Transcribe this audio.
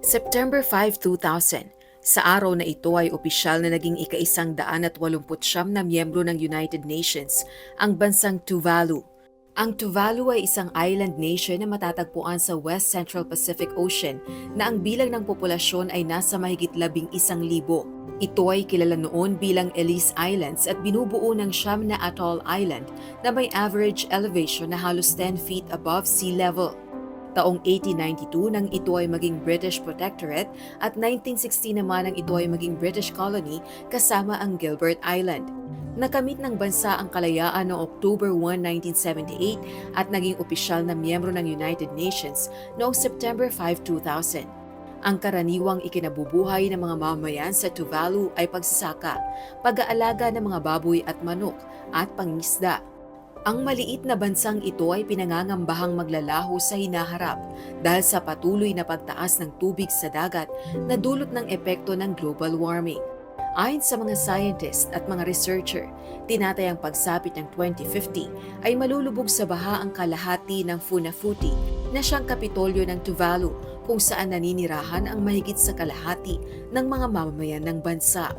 September 5, 2000. Sa araw na ito ay opisyal na naging ika-isang daan at walumput siyam na miyembro ng United Nations ang bansang Tuvalu. Ang Tuvalu ay isang island nation na matatagpuan sa West Central Pacific Ocean na ang bilang ng populasyon ay nasa mahigit labing isang libo. Ito ay kilala noon bilang Elise Islands at binubuo ng siyam na atoll island na may average elevation na halos 10 feet above sea level. Taong 1892 nang ito ay maging British Protectorate at 1960 naman nang ito ay maging British colony kasama ang Gilbert Island. Nakamit ng bansa ang kalayaan noong October 1, 1978 at naging opisyal na miyembro ng United Nations noong September 5, 2000. Ang karaniwang ikinabubuhay ng mga mamamayan sa Tuvalu ay pagsasaka, pag-aalaga ng mga baboy at manok, at pangingisda. Ang maliit na bansang ito ay pinangangambahang maglalaho sa hinaharap dahil sa patuloy na pagtaas ng tubig sa dagat na dulot ng epekto ng global warming. Ayon sa mga scientist at mga researcher, tinatayang pagsapit ng 2050 ay malulubog sa baha ang kalahati ng Funafuti na siyang kapitolyo ng Tuvalu kung saan naninirahan ang mahigit sa kalahati ng mga mamamayan ng bansa.